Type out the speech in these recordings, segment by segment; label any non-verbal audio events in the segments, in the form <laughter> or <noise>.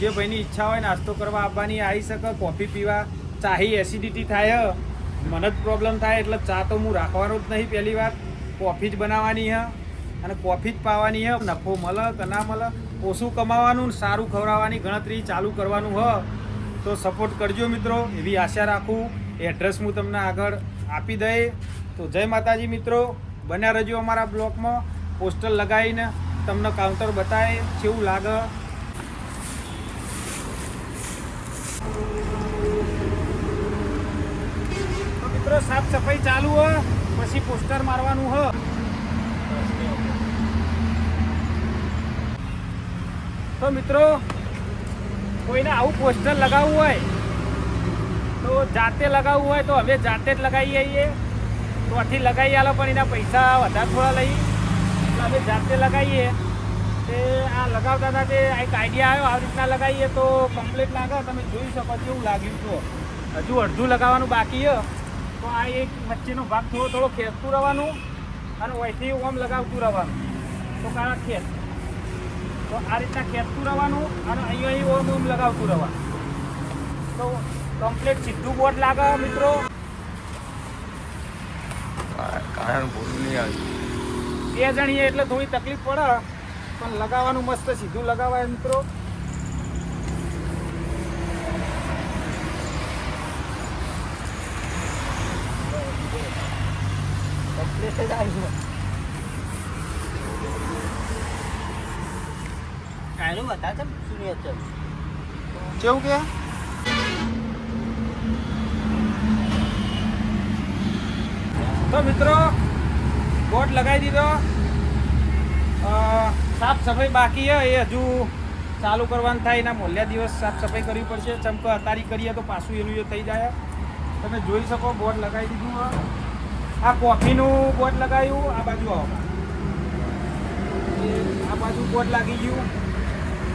જે ભાઈની ઈચ્છા હોય નાસ્તો કરવા આવવાની આવી શકે, કોફી પીવા, ચાહી એસિડિટી થાય. મને જ પ્રોબ્લેમ થાય, એટલે ચા તો હું રાખવાનો જ નહીં પહેલી વાર કોફી જ બનાવવાની હ, અને કોફી જ પાવાની હ, નફો મળે કે ના મળે, ઓછું કમાવાનું સારું ખવડાવવાની ગણતરી ચાલુ કરવાનું હ. તો સપોર્ટ કરજો મિત્રો, એવી આશા રાખું. એડ્રેસ હું તમને આગળ આપી દઈ. તો જય માતાજી મિત્રો, બન્યા રહેજો અમારા બ્લોકમાં. પોસ્ટર લગાવીને તમને કાઉન્ટર બતાવે કેવું લાગે? તો મિત્રો, સાફ સફાઈ ચાલુ હ. પછી પોસ્ટર મારવાનું હ. તો મિત્રો, કોઈને આવું પોસ્ટર લગાવવું હોય, તો જાતે લગાવવું હોય તો હવે જાતે જ લગાવી આવીએ. તો આથી લગાવી આલો પણ એના પૈસા વધારે થોડા લઈ. એટલે હવે જાતે લગાવીએ. તે આ લગાવતા હતા તે એક આઈડિયા આવ્યો. આવી રીતના લગાવીએ તો કમ્પ્લીટ લાગે તમે જોઈ શકો કેવું લાગ્યું તો હજુ અડધું લગાવવાનું બાકી છે. તો આ એક વચ્ચેનો ભાગ થોડો થોડો ખેંચતું રહેવાનું અને વહીથી ઓમ લગાવતું રહેવાનું. તો કારણ ખેંચ. તો આ રીતના ખેંચતું રહેવાનું અને અહીં અહીં ઓમ ઓમ લગાવતું રહેવાનું. તો કમ્પ્લીટ સીધું બોર્ડ લાગે મિત્રો. કારણ ભૂલ નહીં આવી. બે જણીએ એટલે થોડી તકલીફ પડે. પણ લગાવવાનું મસ્ત સીધું લગાવાય મિત્રો કેવું કે? તો મિત્રો બોટ લગાવી દીધો. સાફ સફાઈ બાકી છે એ હજુ ચાલુ કરવાનું થાય, એના મોલ્યા દિવસ સાફ સફાઈ કરવી પડશે. ચમકો અતારી કરીએ તો પાછું એનું એ થઈ જાય. તમે જોઈ શકો, બોર્ડ લગાવી દીધું. આ કોફીનું બોર્ડ લગાવ્યું, આ બાજુ આવો. આ બાજુ બોર્ડ લાગી ગયું.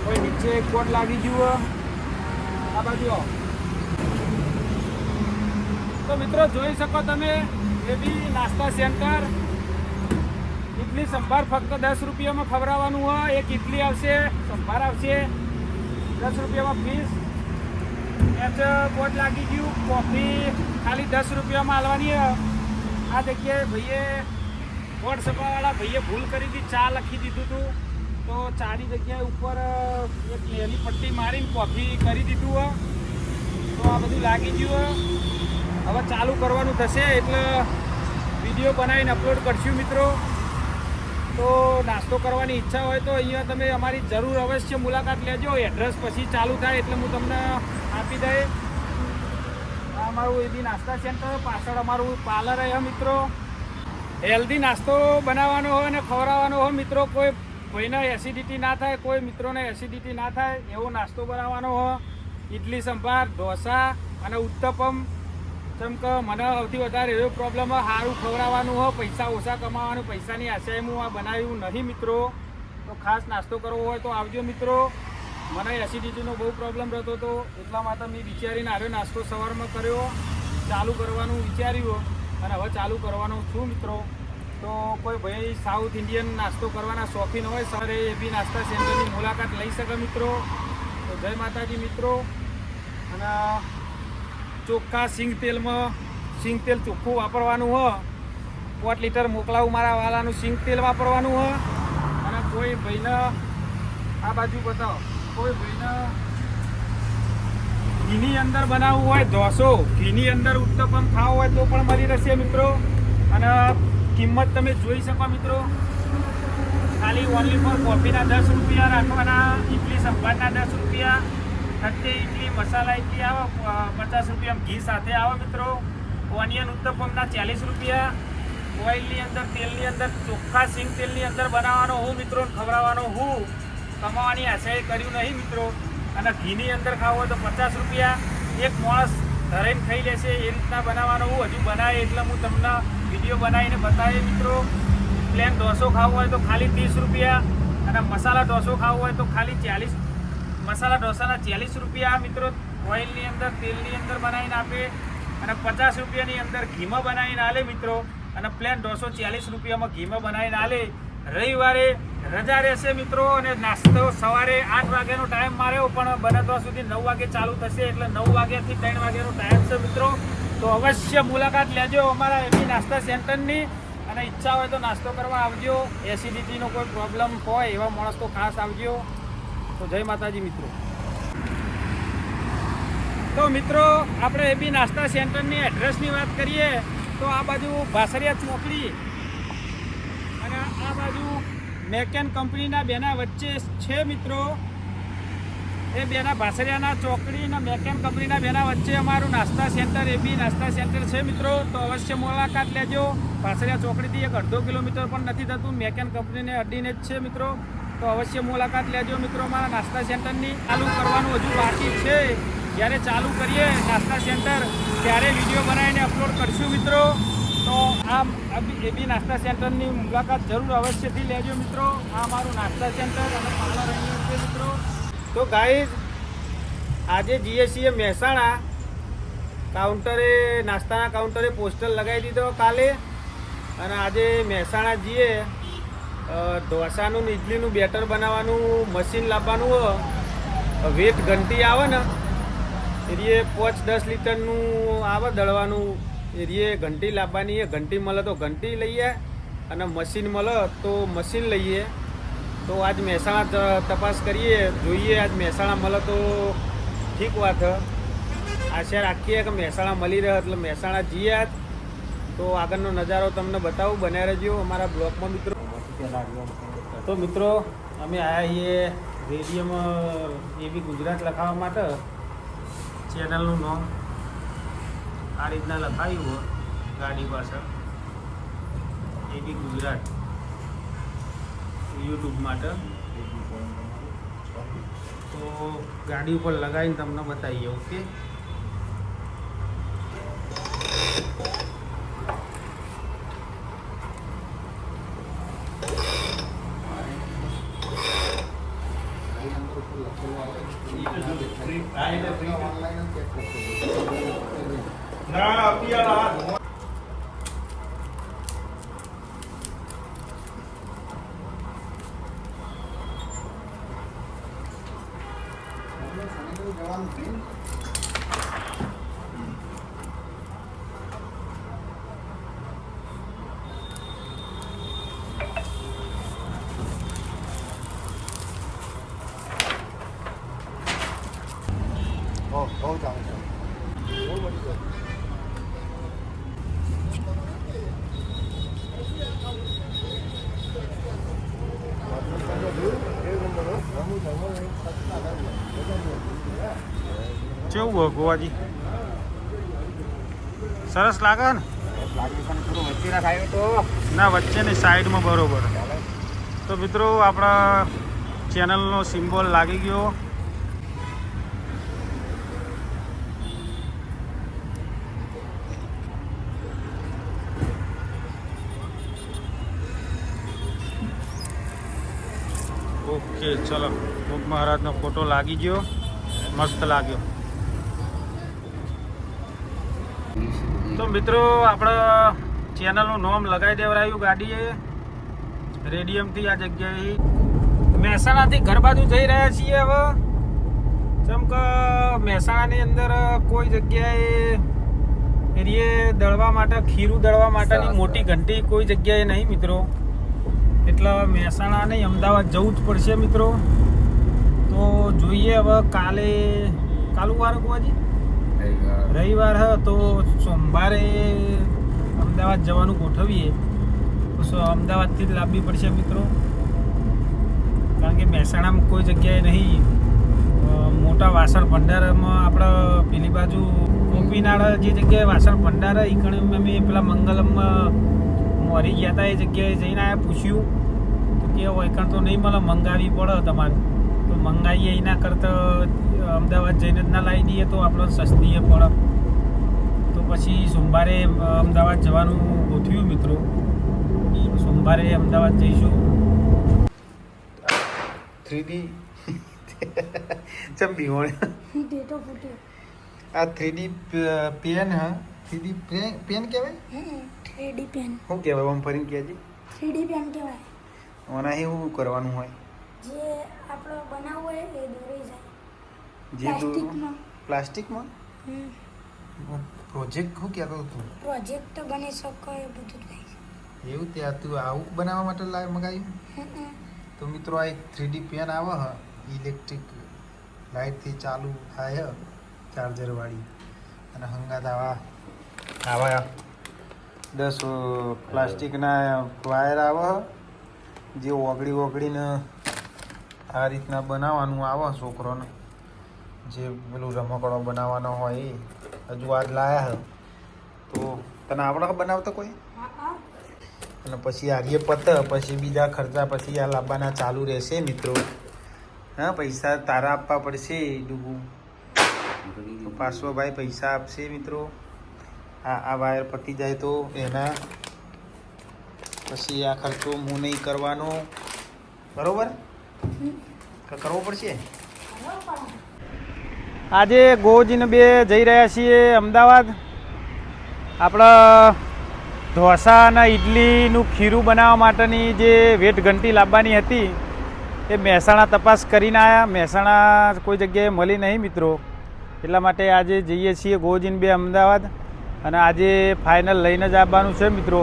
કોઈ નીચે એક બોર્ડ લાગી ગયું આ બાજુ આવો. તો મિત્રો, જોઈ શકો તમે, એ બી નાસ્તા સેન્ટર. ઇડલી સંભાર ફક્ત દસ રૂપિયામાં ખવડાવવાનું હોય, એક ઇડલી આવશે, સંભાર આવશે. દસ રૂપિયામાં ફીસ એચ બોટ લાગી ગયું. કોફી ખાલી દસ રૂપિયામાં હાલવાની. આ જગ્યાએ ભાઈએ સભાવાળા ભાઈએ ભૂલ કરી હતી, ચા લખી દીધું હતું તો ચાની જગ્યાએ ઉપર એક લીલી પટ્ટી મારીને કોફી કરી દીધું હોય. તો આ બધું લાગી ગયું હવે ચાલુ કરવાનું થશે, એટલે વીડિયો બનાવીને અપલોડ કરશું મિત્રો. તો નાસ્તો કરવાની ઈચ્છા હોય તો અહીંયા તમે અમારી જરૂર અવશ્ય મુલાકાત લેજો. એડ્રેસ પછી ચાલુ થાય એટલે હું તમને આપી દઈ અમારું એ બી નાસ્તા સેન્ટર, પાછળ અમારું પાર્લર છે મિત્રો. હેલ્ધી નાસ્તો બનાવવાનો હોય અને ખવડાવવાનો હોય મિત્રો, કોઈ કોઈને એસિડિટી ના થાય, કોઈ મિત્રોને એસિડિટી ના થાય, એવો નાસ્તો બનાવવાનો હોય. ઇડલી સંભાર, ઢોસા અને ઉત્તપમ. જેમ કે મને સૌથી વધારે એવો પ્રોબ્લેમ સારું ખવડાવવાનું હોય, પૈસા ઓછા કમાવાનું, પૈસાની આશાએ હું આ બનાવ્યું નહીં મિત્રો. તો ખાસ નાસ્તો કરવો હોય તો આવજો મિત્રો. મને એસિડિટીનો બહુ પ્રોબ્લેમ રહેતો હતો, એટલા માટે મેં વિચારીને આવ્યો, નાસ્તો સવારમાં કર્યો, ચાલુ કરવાનું વિચાર્યું અને હવે ચાલુ કરવાનો છું મિત્રો. તો કોઈ ભાઈ સાઉથ ઇન્ડિયન નાસ્તો કરવાના શોખીન હોય સરે એ બી નાસ્તા સેન્ટરની મુલાકાત લઈ શકે મિત્રો. તો જય માતાજી મિત્રો. અને ચોખ્ખા સિંગ તેલમાં સિંગ તેલ ચોખ્ખું વાપરવાનું હો. પોટ લીટર મોકલાવું મારા વાલાનું સિંગ તેલ વાપરવાનું હો. અને કોઈ ભાઈને આ બાજુ બતાવો. કોઈ ભાઈને ઘીની અંદર બનાવવું હોય, ઢોસો. ઘીની અંદર ઉત્તપમ ખાવો હોય તો પણ મળી રહેશે મિત્રો. અને કિંમત તમે જોઈ શકો મિત્રો. ખાલી ઓનલી ફોર કોફીના દસ રૂપિયા, રાખવાના ઇડલી સંભારના દસ રૂપિયા. ખટ્ટી ઇડલી મસાલા ઇડલી આવે પચાસ રૂપિયા ઘી સાથે આવે મિત્રો. ઓનિયન ઉત્તપમના ચાલીસ રૂપિયા. ઓઇલની અંદર, તેલની અંદર, ચોખ્ખા સિંગ તેલની અંદર બનાવવાનો હું મિત્રો ખવડાવવાનો હું. કમાવાની આશાએ કર્યું નહીં મિત્રો. અને ઘીની અંદર ખાવો હોય તો પચાસ રૂપિયા. એક માણસ ધરાઈને ખાઈ લેશે એ રીતના બનાવવાનો હું. હજુ બનાવે એટલે હું તમને વીડિયો બનાવીને બતાવીએ મિત્રો. પ્લેન ઢોસો ખાવો હોય તો ખાલી ત્રીસ રૂપિયા અને મસાલા ઢોસો ખાવો હોય તો ખાલી ચાલીસ મસાલા ઢોસાના ચાલીસ રૂપિયા મિત્રો ઓઇલની અંદર, તેલની અંદર બનાવીને આપે અને પચાસ રૂપિયાની અંદર ઘીમાં બનાવીને આલે મિત્રો. અને પ્લેન ઢોસો ચાલીસ રૂપિયામાં ઘીમાં બનાવીને આલે. રવિવારે રજા રહેશે મિત્રો અને નાસ્તો સવારે આઠ વાગ્યાનો ટાઈમ માર્યો, પણ બને સુધી નવ વાગે ચાલુ થશે એટલે નવ વાગ્યાથી ત્રણ વાગ્યાનો ટાઈમ છે મિત્રો. તો અવશ્ય મુલાકાત લેજો અમારા એમની નાસ્તા સેન્ટરની. અને ઈચ્છા હોય તો નાસ્તો કરવા આવજો. એસિડિટીનો કોઈ પ્રોબ્લેમ હોય એવા માણસ તો ખાસ આવજો. તો જય માતાજી મિત્રો. તો મિત્રો, આપણે એબી નાસ્તા સેન્ટરની એડ્રેસની વાત કરીએ, તો આ બાજુ ભાસરિયા ચોકડી અને આ બાજુ મેકેન કંપનીના બેના વચ્ચે છે મિત્રો. એ બેના ભાસરિયાના ચોકડી અને મેકેન કંપનીના બેના વચ્ચે અમારું નાસ્તા સેન્ટર એ બી નાસ્તા સેન્ટર છે મિત્રો. તો અવશ્ય મુલાકાત લેજો. ભાસરિયા ચોકડીથી એક અડધો કિલોમીટર પણ નથી થતું. મેકેન કંપનીને અડીને જ છે મિત્રો. તો અવશ્ય મુલાકાત લેજો મિત્રો અમારા નાસ્તા સેન્ટરની ચાલુ કરવાનું હજુ બાકી છે. જ્યારે ચાલુ કરીએ નાસ્તા સેન્ટર ત્યારે વીડિયો બનાવીને અપલોડ કરશું મિત્રો. તો આ એ બી નાસ્તા સેન્ટરની મુલાકાત જરૂર અવશ્યથી લેજો મિત્રો. આ મારું નાસ્તા સેન્ટર અને પાર્લર અહીં છે મિત્રો. તો ગાઈઝ આજે જીએસસીએ મહેસાણા કાઉન્ટરે નાસ્તાના કાઉન્ટરે પોસ્ટર લગાવી દીધો કાલે. અને આજે મહેસાણા જઈએ. અ, ઢોસાનું ને ઇડલીનું બેટર બનાવવાનું મશીન લાવવાનું વેટ ઘંટી આવે ને, એરીએ પાંચ દસ લીટરનું આવે દળવાનું, એરીએ ઘંટી લાવવાની, એ ઘંટી મળે તો ઘંટી લઈએ અને મશીન મળે તો મશીન લઈએ. તો આજ મહેસાણા તપાસ કરીએ, જોઈએ આજ મહેસાણા મળે તો ઠીક વાત. આશા રાખીએ કે મહેસાણા મળી રહે એટલે મહેસાણા જઈએ આજ. તો આગળનો નજારો તમને બતાવું, બન્યા રહેજો અમારા બ્લોગમાં મિત્રો. તો મિત્રો, અમે આવ્યા છીએ રેડિયોમાં એવી ગુજરાત લખાવવા માટે. ચેનલનું નામ આ રીતના લખાયું હોય, ગાડી પાછળ. એવી ગુજરાત. યુટ્યુબ માટે. તો ગાડી ઉપર લગાવીને તમને બતાવીએ ઓકે કેવું ગોવાજી? સરસ લાગે ને? ના, વચ્ચેની સાઈડમાં બરોબર. તો મિત્રો, આપણા ચેનલનો સિમ્બોલ લાગી ગયો. ઓકે, ચલો. મહારાજનો ફોટો લાગી ગયો. મસ્ત લાગ્યો. તો મિત્રો આપણા ચેનલનું નામ લગાવી દેવરાયું ગાડીએ. રેડિયમથી આ જગ્યાએ. મહેસાણાથી ઘર બાજુ જઈ રહ્યા છીએ હવે. જેમ કે મહેસાણાની અંદર કોઈ જગ્યાએ એરીએ દળવા માટે ખીરું દળવા માટેની મોટી ઘંટી કોઈ જગ્યાએ નહીં મિત્રો. એટલે મહેસાણા નહીં અમદાવાદ જવું જ પડશે મિત્રો. તો જોઈએ હવે કાલે કાલું વાર કુવાજી? રવિવાર. હ તો સોમવારે અમદાવાદ જવાનું ગોઠવીએ. તો અમદાવાદથી જ લાવવી પડશે મિત્રો. કારણ કે મહેસાણામાં કોઈ જગ્યાએ નહીં. મોટા વાસણ ભંડારમાં આપણે પેલી બાજુ ગોપીનાળ જે જગ્યાએ વાસણ ભંડાર એ કણે અમે પેલા મંગલમમાં મરી ગયા હતા એ જગ્યાએ જઈને આયા પૂછ્યું. તો કે વૈકણ તો નહીં મળે મંગાવી પડે તમારે. મંગાવીએ એના કરતાં અમદાવાદ જઈને જ ના લાવી દઈએ તો આપણો સસ્તી પડે તો પછી સોમવારે અમદાવાદ જવાનું ગોઠવ્યું મિત્રો. સોમવારે અમદાવાદ જઈશું. Three D. ડેટો ફૂટે આ થ્રીડી પેન હા? થ્રીડી પેન કહેવાય? હે થ્રીડી પેન. શું કહેવાય? આમ ફરીને કહેજે. થ્રીડી પેન કહેવાય. ઓનાથી એવું કરવાનું હોય? જે આપણો બનાવવો હોય એ દોરી જાય. જે દોરો? પ્લાસ્ટિકમાં. પ્રોજેક્ટ શું કહેતો તું? પ્રોજેક્ટ તો બની શકો એ બધું થાય છે. એવું? ત્યાં તું આવું બનાવવા માટે લાવ મગાવ્યું તો મિત્રો આ એક થ્રીડી પેન આવે હ ઇલેક્ટ્રિક લાઇટથી ચાલુ થાય હ ચાર્જરવાળી અને હંગાત આવા આવા દસ પ્લાસ્ટિકના વાયર આવે હ જે ઓગળી ઓગળીને આ રીતના બનાવવાનું આવે છોકરોને. જે પેલું રમકડો બનાવવાનો હોય એ. હજુ આજ લાયા હ. તો તને આવડે હ બનાવતો કોઈ? અને પછી આર્ય પત પછી બીજા ખર્ચા પછી આ લાવવાના ચાલુ રહેશે મિત્રો. હા પૈસા તારા આપવા પડશે ડૂબું. પાછો ભાઈ પૈસા આપશે મિત્રો. આ આ વાયર પતી જાય તો એના. પછી આ ખર્ચો હું નહીં કરવાનો. બરોબર? કરવો પડશે? આજે ગોજીને બે જઈ રહ્યા છીએ અમદાવાદ. આપણા ઢોસા અને ઇડલીનું ખીરું બનાવવા માટેની જે વેટ ઘંટી લાવવાની હતી, એ મહેસાણા તપાસ કરીને આવ્યા મહેસાણા કોઈ જગ્યાએ મળી નહીં મિત્રો. એટલા માટે આજે જઈએ છીએ ગોજીન બે અમદાવાદ. અને આજે ફાઇનલ લઈને જ આવવાનું છે મિત્રો.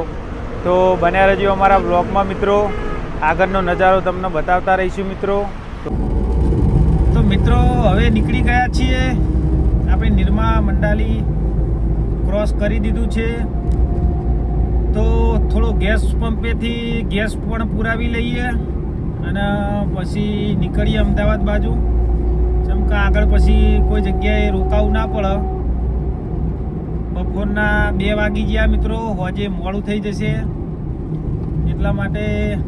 તો બન્યા રહેજો અમારા બ્લોગમાં મિત્રો. આગળનો નજારો તમને બતાવતા રહીશું મિત્રો. તો મિત્રો, હવે નીકળી ગયા છીએ. આપણે નિરમા મંડાલી ક્રોસ કરી દીધું છે. તો થોડો ગેસ પંપેથી ગેસ પણ પુરાવી લઈએ અને પછી નીકળીએ અમદાવાદ બાજુ. જેમ કે આગળ પછી કોઈ જગ્યાએ રોકાવું ના પડે. બપોરના બે વાગી ગયા મિત્રો, હોજે મોડું થઈ જશે. એટલા માટે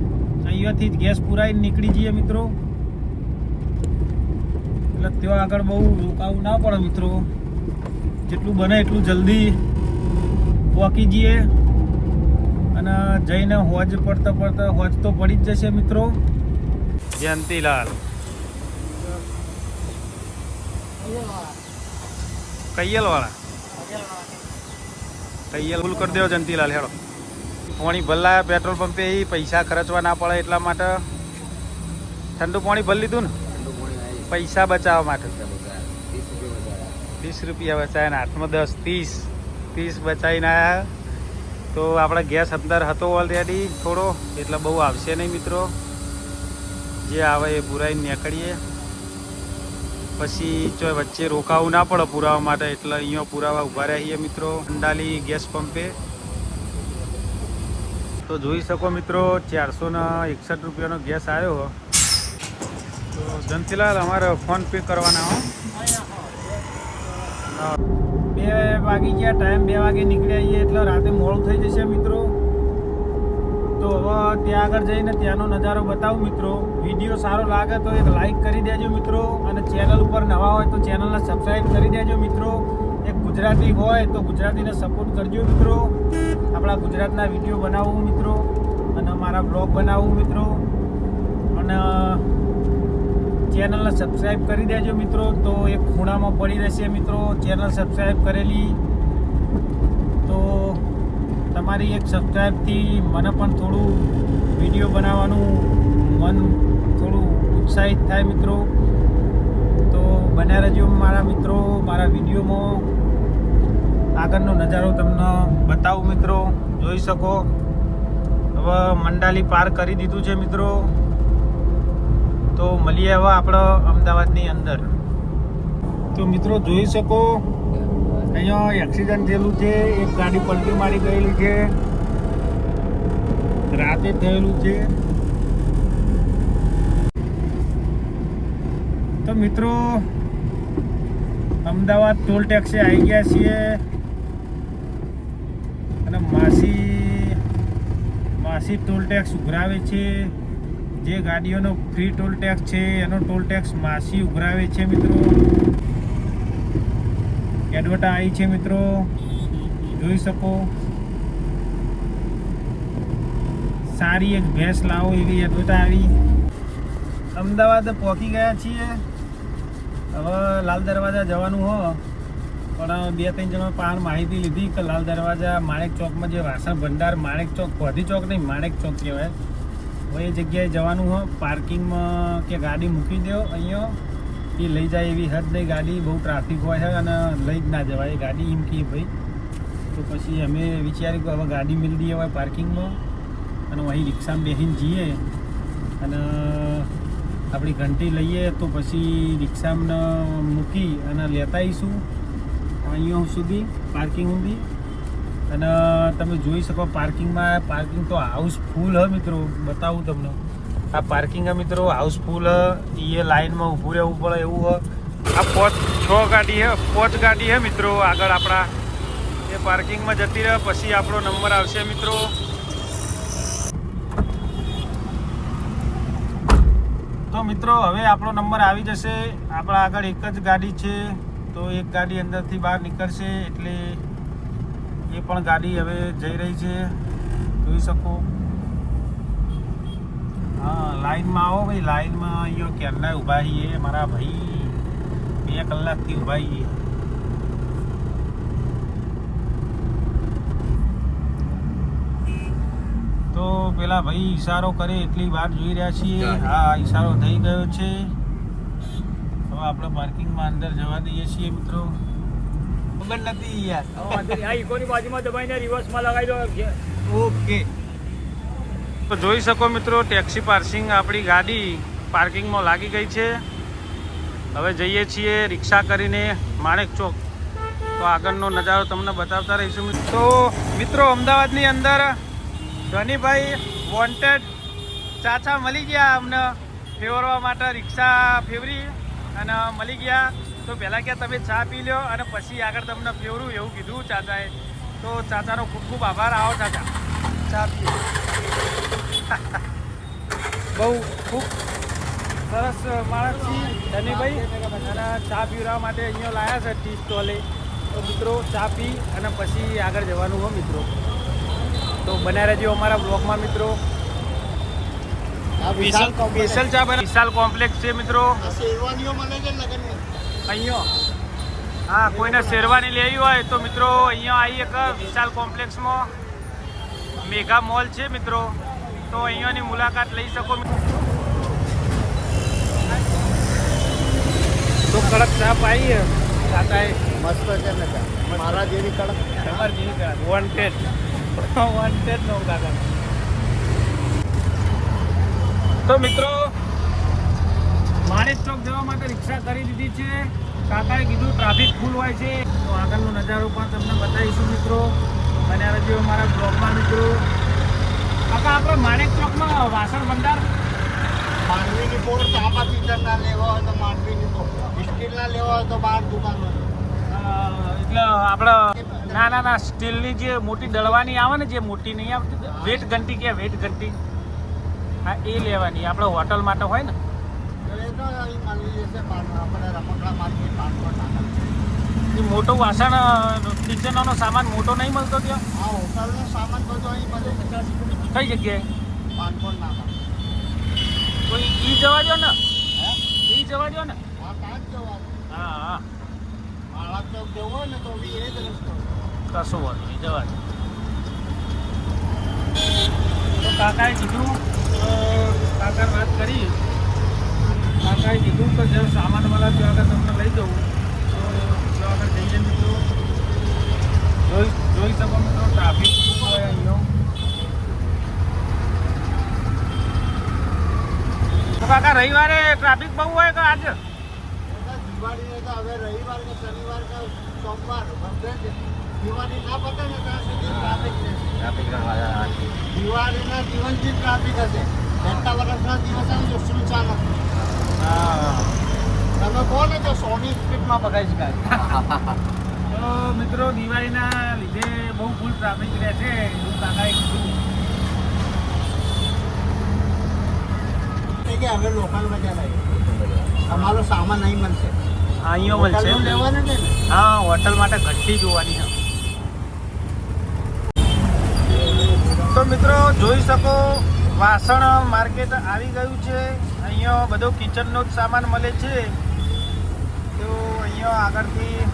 અહીંયાથી જ ગેસ પુરાવીને નીકળી જઈએ મિત્રો. એટલે ત્યાં આગળ બહુ રોકાવું ના પડે મિત્રો. જેટલું બને એટલું જલ્દી પહોંચી જઈએ. અને જઈને હોજ પડતા પડતા હોજ તો પડી જ જશે મિત્રો. જયંતીલાલ. કૈયલ વાળા કૈયલ, ભૂલ કરી દેવો જયંતિલાલ, હેડો. પાણી ભરલા પેટ્રોલ પંપે એ પૈસા ખર્ચવા ના પડે એટલા માટે. ઠંડુ પાણી ભરી લીધું ને? પૈસા બચાવવા માટે. ત્રીસ રૂપિયા બચાવ્યા ને હાથમાં દસ ત્રીસ. ત્રીસ બચાવીને આવ્યા તો આપણે ગેસ અંદર હતો ઓલરેડી થોડો એટલે બહુ આવશે નહીં મિત્રો. જે આવે એ પુરાઈને નીકળીએ. પછી જો વચ્ચે રોકાવું ના પડે પુરાવા માટે એટલે અહીંયા પુરાવા ઊભા રહીએ મિત્રો. અંડાલી ગેસ પંપે. તો જોઈ શકો મિત્રો ચારસો ને એકસઠ રૂપિયાનો ગેસ આવ્યો તો જંતીલાલ, અમારે ફોન પે કરવાના હો. બે વાગી ગયા, ટાઈમ બે વાગે નીકળી આવીએ એટલે રાતે મોડું થઈ જશે મિત્રો. તો હવે ત્યાં આગળ જઈને ત્યાંનો નજારો બતાવું મિત્રો. વીડિયો સારો લાગે તો એક લાઈક કરી દેજો મિત્રો. અને ચેનલ ઉપર નવા હોય તો ચેનલને સબસ્ક્રાઈબ કરી દેજો મિત્રો. એક ગુજરાતી હોય તો ગુજરાતીને સપોર્ટ કરજો મિત્રો. આપણા ગુજરાતના વીડિયો બનાવવું મિત્રો. અને મારા બ્લોગ બનાવવું મિત્રો. અને ચેનલને સબસ્ક્રાઈબ કરી દેજો મિત્રો. તો એક ખૂણામાં પડી રહેશે મિત્રો ચેનલ સબસ્ક્રાઈબ કરેલી. તો તમારી એક સબસ્ક્રાઈબથી મને પણ થોડું વીડિયો બનાવવાનું મન થોડું ઉત્સાહિત થાય મિત્રો. તો બન્યા રહેજો મારા મિત્રો, મારા વિડીયોમાં. આગળનો નજારો તમને બતાવું મિત્રો. જોઈ શકો. હવે મંડાલી પાર કરી દીધું છે મિત્રો. તો મળીએ હવે આપણે અમદાવાદની અંદર. તો મિત્રો જોઈ શકો. અહીંયા એક્સિડન્ટ થયેલું છે. એક ગાડી પલટી મારી ગયેલી છે. રાતે થયેલું છે. તો મિત્રો, અમદાવાદ ટોલ ટેક્સે આવી ગયા છીએ. માસી માસી ટોલ ટેક્સ ઉઘરાવે છે. જે ગાડીઓનો ફ્રી ટોલ ટેક્સ છે, એનો ટોલ ટેક્સ માસી ઉઘરાવે છે મિત્રો. એડવર્ટા આવી છે મિત્રો. જોઈ શકો. સારી એક ભેંસ લાવો એવી એડવર્ટા આવી. અમદાવાદ પહોંચી ગયા છીએ. હવે લાલ દરવાજા જવાનું હો. પણ બે ત્રણ જણા પાર માહિતી લીધી કે લાલ દરવાજા માણેક ચોકમાં જે વાસણ ભંડાર, માણેક ચોક ગોધી ચોક નહીં, માણેક ચોક કહેવાય. હવે એ જગ્યાએ જવાનું હોય પાર્કિંગમાં કે ગાડી મૂકી દો અહીંયા. એ લઈ જાય એવી હદ નહીં, ગાડી બહુ ટ્રાફિક હોય છે અને લઈ જ ના જવાય, એ ગાડી એમ કે ભાઈ. તો પછી અમે વિચાર્યું કે હવે ગાડી મિલ દઈએ પાર્કિંગમાં. અને અહીં રિક્ષામાં બેસીને જઈએ. અને આપણી ઘંટી લઈએ તો પછી રિક્ષામાં મૂકી અને લેતા આવીશું. અહીંયા સુધી પાર્કિંગ સુધી. અને, તમે જોઈ શકો પાર્કિંગમાં પાર્કિંગ તો હાઉસફુલ હ મિત્રો, બતાવું તમને. આ પાર્કિંગ મિત્રો હાઉસફુલ હ. એ લાઈનમાં ઊભું રહેવું પડે એવું હ. આ પોચ છ ગાડી હે પોચ ગાડી હે મિત્રો. આગળ આપણા એ પાર્કિંગમાં જતી રહે, પછી આપણો નંબર આવશે મિત્રો. તો મિત્રો, હવે આપણો નંબર આવી જશે. આપણા આગળ એક જ ગાડી છે. તો એક ગાડી અંદરથી બહાર નીકળશે એટલે એ પણ ગાડી હવે જઈ રહી છે. જોઈ શકો. હા લાઈનમાં આવો ભાઈ લાઈનમાં અહીંયા ક્યારના ઊભા છીએ મારા ભાઈ. બે કલાકથી ઊભા છીએ. તો પેલા ભાઈ ઈશારો કરે એટલી વાર જોઈ રહ્યા છીએ. હા ઈશારો થઈ ગયો છે. હવે આપણે પાર્કિંગમાં અંદર જવા દઈએ છીએ મિત્રો. ખબર નથી યાર. ઓકે. તો જોઈ શકો મિત્રો ટેક્સી પાર્સિંગ આપણી ગાડી પાર્કિંગમાં લાગી ગઈ છે. હવે જઈએ છીએ રિક્ષા કરીને માણેક ચોક. તો આગળનો નજારો તમને બતાવતા રહીશું તો મિત્રો અમદાવાદની અંદર ધનીભાઈ વોન્ટેડ ચાચા મળી ગયા અમને. ફેરવવા માટે રિક્ષા ફેવરી અને મળી ગયા. તો પહેલાં ક્યાં તમે ચા પી લ્યો અને પછી આગળ તમને ફેવરું એવું કીધું ચાચાએ. તો ચાચાનો ખૂબ ખૂબ આભાર. આવો ચાચા. ચા પીએ <laughs> બહુ ખૂબ સરસ માણસ છીએ ધનીભાઈ. અને ચા પીવડાવવા માટે અહીંયા લાયા છે ટી સ્ટોલે. તો મિત્રો, ચા પી અને પછી આગળ જવાનું હો મિત્રો. તો બનાવી રહેજો અમારા બ્લોગમાં મિત્રો. સ્પેશિયલ ચા બને વિશાલ કોમ્પ્લેક્સ છે મિત્રો. શેરવાનીઓ મળે છે લગનની અહીંયા. હા કોઈને શેરવાની લેવી હોય તો મિત્રો અહીંયા આવી એક વિશાલ કોમ્પ્લેક્સમાં મેગા મોલ છે મિત્રો. તો અહીંયાની મુલાકાત લઈ શકો તો કડક ચા પાઈ કાકાએ મસ્ત છે ને. મારા જેવી કડક તમાર જેવી કડક. વોન્ટેડ વોન્ટેડ <laughs> નો કાકા. તો મિત્રો માણેક ચોક જવા માટે રિક્ષા કરી દીધી છે. કાકાએ કીધું ટ્રાફિક ફૂલ હોય છે. તો આગળનો નજારો પણ તમને બતાવીશું મિત્રો. અને હવે જો મારા બ્લોગમાં મિત્રો કાકા આપણે માણેક ચોકમાં વાસણ ભંડાર? માંડવીની પોર ચાપા પીતળના લેવા હોય તો માંડવીની પોર સ્ટીલના લેવા હોય તો બહાર દુકાનો. એટલે આપણે ના ના ના સ્ટીલની જે મોટી દળવાની આવે ને જે મોટી નહીં આવતી વેટ ઘંટી કે વેટ ઘંટી? હા, એ લેવાની. આપણે હોટલ માટે હોય ને. એ એ મોટો વાસણ કિચનનો સામાન મોટો નહીં મળતો ત્યાં? હા હોટલનો સામાન બધો અહીં મળે કઈ જગ્યાએ? પાનકોટ નાકા તો ઈ જવા દો ને. હે ઈ જવા દો ને. આ ત્યાં જ જવાનું હા હા. માળા ચોક જવું હોય ને તો એ જ રસ્તો કશું વાંધો નહીં, જવા દો તો કાકાએ કીધું અ, કાકાને વાત કરી. કાકાએ કીધું કે જે સામાનવાળા જો આગળ તમને લઈ જવું તો જો આગળ જઈએ મિત્રો. જોઈ જોઈ શકો મિત્રો ટ્રાફિક ખૂબ હોય અહીંયા. તો કાકા રવિવારે ટ્રાફિક બહુ હોય કે આજે? દિવાળીને તો હવે રવિવાર કે શનિવાર કે સોમવાર બધે દિવાળીના દિવસથી ટ્રાફિક હશે. બેઠા વર્ષના દિવસ હા. તમે કહો ને તો સોની સ્પીડમાં ભગાઈ શકાય તો મિત્રો દિવાળીના લીધે બહુ ફૂલ ટ્રાફિક રહેશે એવું કાકાએ કીધું. કે હવે લોકલ બજાર આવી તમારો સામાન અહીં મળશે. અહીંયા મળશે. લેવાનું છે ને હા હોટલ માટે ઘટ્ટી જોવાની છે તો મિત્રો, જોઈ શકો, વાસણ માર્કેટ આવી ગયું છે. અહીંયા બધો કિચનનો જ સામાન મળે છે. તો અહીંયા આગળથી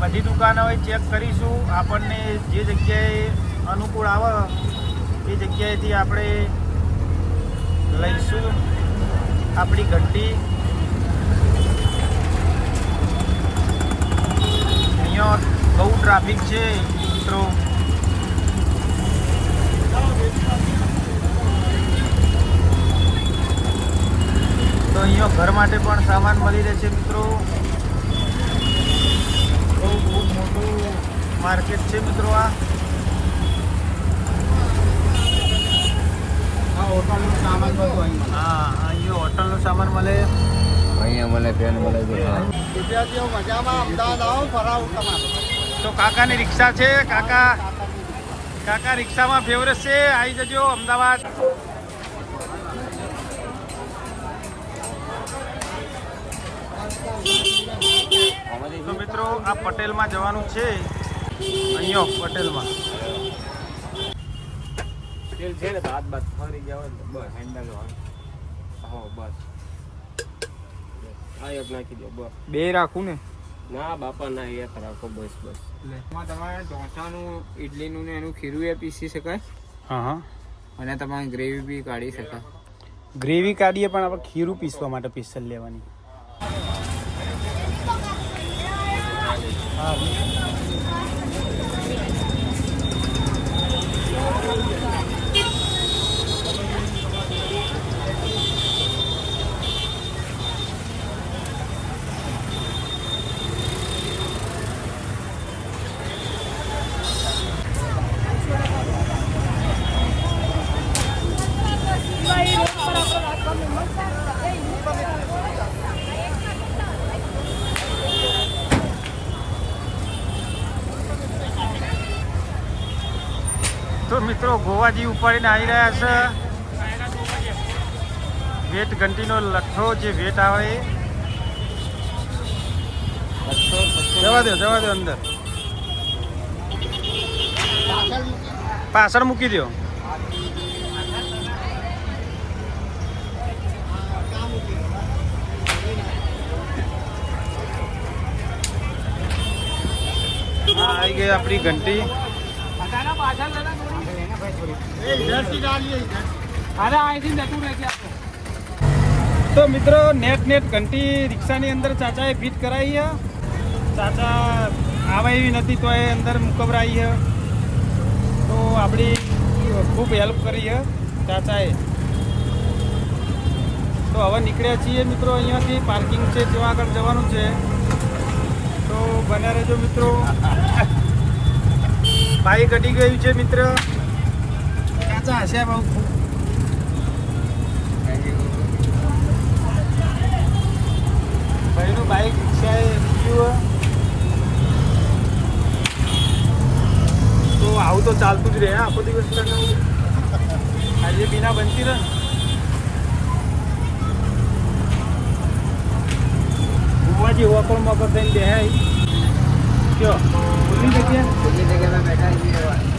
બધી દુકાનો ચેક કરીશું. આપણને જે જગ્યાએ અનુકૂળ આવે, એ જગ્યાએથી આપણે લઈશું આપણી ઘંટી. અહીંયા બહુ ટ્રાફિક છે, મિત્રો. તો અહીંયા ઘર માટે પણ સામાન મળી રહે છે મિત્રો. બહુ બહુ મોટું માર્કેટ છે મિત્રો આ. હોટલનું સામાન બધું અહીં હા અહીંયા હોટલનો સામાન મળે. અહીંયા મને પેન મળે છે વિદ્યાર્થીઓ મજામાં? અમદાવાદ આવો ફરાવું તમારે. તો કાકાની રિક્ષા છે કાકા. કાકા રિક્ષામાં ફેવરેટ છે? આવી જજો અમદાવાદ. તો મિત્રો આ પટેલમાં જવાનું છે. અહીંયો પટેલમાં. તેલ છે ને હાથ બાદ ફરી ગયા હોય બસ હેન્ડલ હોય હો બસ આ એક નાખી દો બસ. બે રાખું ને? ના બાપા ના એક રાખો બસ બસ. એમાં તમારે ઢોસાનું ઇડલીનું ને એનું ખીરું એ પીસી શકાય. હા હા. અને તમારે ગ્રેવી બી કાઢી શકાય. ગ્રેવી કાઢીએ પણ આપણે ખીરું પીસવા માટે પીસલ લેવાની. હા તો મિત્રો ઉપાડીને આવી રહ્યા છે. વેટ ઘંટીનો લઠ્ઠો જે વેટ આવે જવા દો જવા દો અંદર. પાછળ મૂકી દો આવી ગઈ આપણી ઘંટી. અરે અહીંથી જતું તો મિત્રો, નેટ નેટ ઘંટી રિક્ષાની અંદર ચાચાએ ફિટ કરાવી ચાચા આવે એવી નથી તો એ અંદર મુકવરાઈ છે. તો આપણી ખૂબ હેલ્પ કરી ચાચાએ. તો હવે નીકળ્યા છીએ મિત્રો અહીંયાથી. પાર્કિંગ છે ત્યાં આગળ જવાનું છે. તો બન્યા રહેજો મિત્રો. બાઈક અટી ગયું છે, મિત્ર. ચાચા હશે બહુ ખૂબ ભાઈનું બાઈક રિક્ષાએ મૂક્યું તો આવું તો ચાલતું જ રહે હા, આખો દિવસ તને આજે બીના બનતી રહે ને. ભુવાજી વકોળ મકોળ થઈને બેહાય કયો ખુલ્લી જગ્યા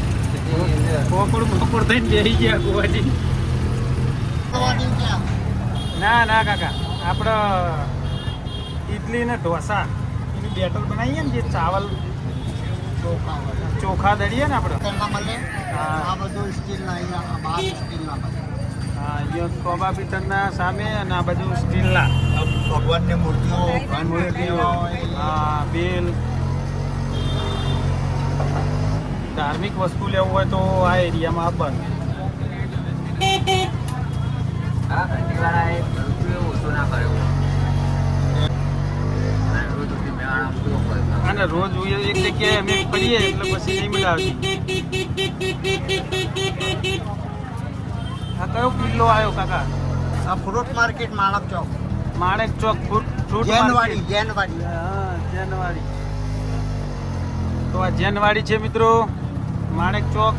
વકોળ મકોળ થઈને બેસી ગયા ભુવાજી ના ના કાકા. આપણે ઇડલી ને ઢોસા. એનું બેટર બનાવીએ ને જે ચાવલ ચોખા દળીએ ને આપણે આ બધું સ્ટીલના કોબા પીતળના સામે અને આ બાજુ સ્ટીલના. ભગવાનની મૂર્તિઓ. બેલ. ધાર્મિક વસ્તુ લેવું હોય તો આ એરિયામાં આવવાનું આ ઘંટીવાળા એ રૂપિયો ઓછો ના કર્યો અને રોજ એક જગ્યાએ અમે ફરીએ એટલે પછી નહીં મજા આવતી આ કયો કિલ્લો આવ્યો કાકા? આ fruit market Manek Chowk. Manek Chowk fruit Jainwadi. Jainwadi. હા જૈનવાડી. તો આ જૈનવાડી છે મિત્રો. માણેક ચોક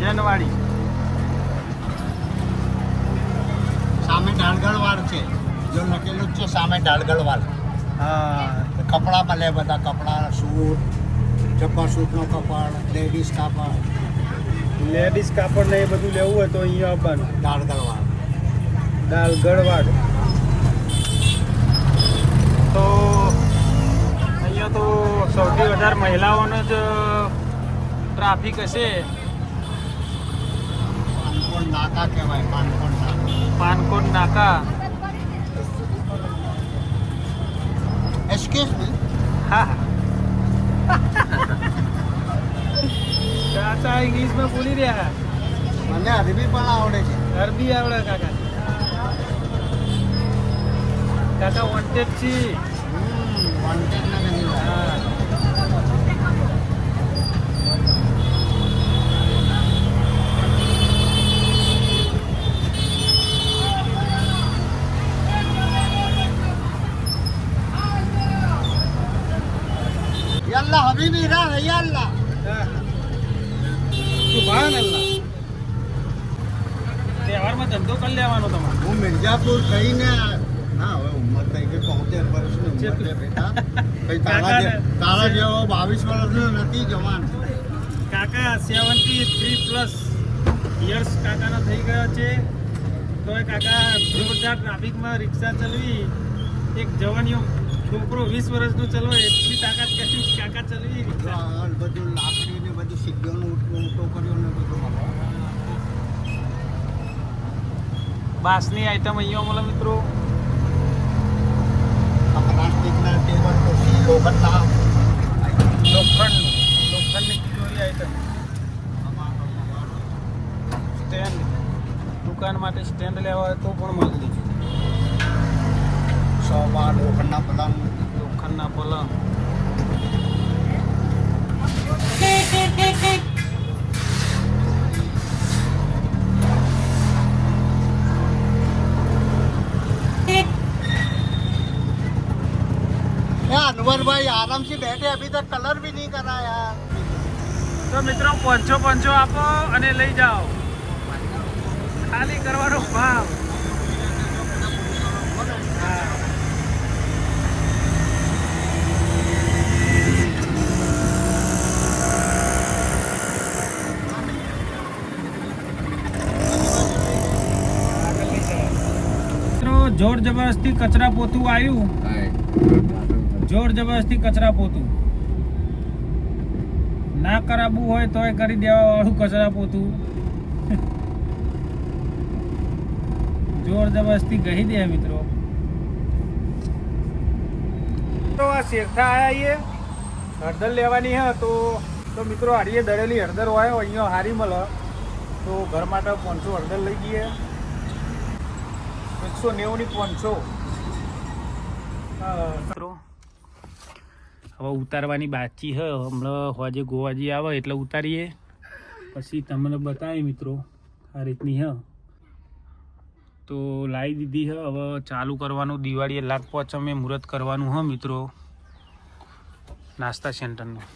જૈનવાડી. સામે ડાળગળવાડ છે. જો લખેલું જ છે સામે ડાળગળવાડ હા. કપડાં મળે બધા કપડાં સૂટ ચપ્પા સૂટનો કપડ લેડીઝ કાપડ. લેડીઝ કાપડ ને એ બધું લેવું હોય તો અહીંયા આવવાનું. ડાળગળવાડ દાલ ગળવાડ તો અહીંયા તો સૌથી વધારે મહિલાઓને જ ટ્રાફિક હશે. નાકા કહેવાય પાનકોણ નાકા. પાનકોટ નાકા. એક્સક્યુઝ મી હા. કાકા ઇંગ્લિશમાં બોલી રહ્યા મને અરબી પણ આવડે છે. અરબી આવડે કાકા. કાકા વોન્ટેડ છી. વોન્ટેડ ના નથી હા યલ્લા હબીબી يلا યલ્લા સુભાનઅલ્લાહ તહેવારમાં ધંધો કરી લેવાનો તમારે હું મિર્જાપુર થઈને ના હવે ઉંમર થઈ ગઈ તોતેર વર્ષની ઉંમર છે બેટા કઈ તારા તારા જેવો બાવીસ વર્ષનો નથી જવાન કાકા સેવન્ટી થ્રી પ્લસ યર્સ કાકાના થઈ ગયા છે તો એ કાકા જોરદાર ટ્રાફિકમાં રિક્ષા ચલાવી એક જવાનીઓ છોકરો વીસ વર્ષનો ચલો એટલી તાકાત કાકા ચલાવી બધું લાકડી ને બધું ઊંટો કર્યો ને બધું. બાસની આઈટમ અહીંયા મળે મિત્રો. આ પ્લાસ્ટિકના ટેબલ ખુરશી લોખંડના લોખંડ લોખંડની તિજોરી આઈટમ સ્ટેન્ડ દુકાન માટે સ્ટેન્ડ લેવા હોય તો પણ મળી સો સોફા લોખંડના પલંગ. લોખંડના પલંગ. અનવર ભાઈ આરામથી બેઠે, અભી તક કલર ભી નહીં કરા તો મિત્રો પંચો પંચો આપો અને લઈ જાઓ. ખાલી કરવાનો ભાવ. જોર જબરદસ્તી કચરા પોતું આવ્યું? જોર જબરદસ્તી કચરા પોતું. ના કરાવવું હોય તોય કરી દેવા વાળું કચરા પોતું. જોર જબરદસ્તી કહી દે મિત્રો. તો આ શેરથા આયા છીએ હળદર લેવાની હે તો તો મિત્રો હારીએ દળેલી હળદર હોય અહીંયા હારી મળે તો ઘર માટે પાંચસો હળદર લઈ જઈએ. એકસો નેવુંની પાંચસો હવે ઉતારવાની બાકી છે હમણાં હોજે ગોવાજી આવે એટલે ઉતારીએ. પછી તમને બતાવીએ મિત્રો, આ રીતની હ. તો લાવી દીધી છે હવે ચાલુ કરવાનું, દિવાળીએ લાખ અમે મુહૂર્ત કરવાનું હ મિત્રો, નાસ્તા સેન્ટરનું.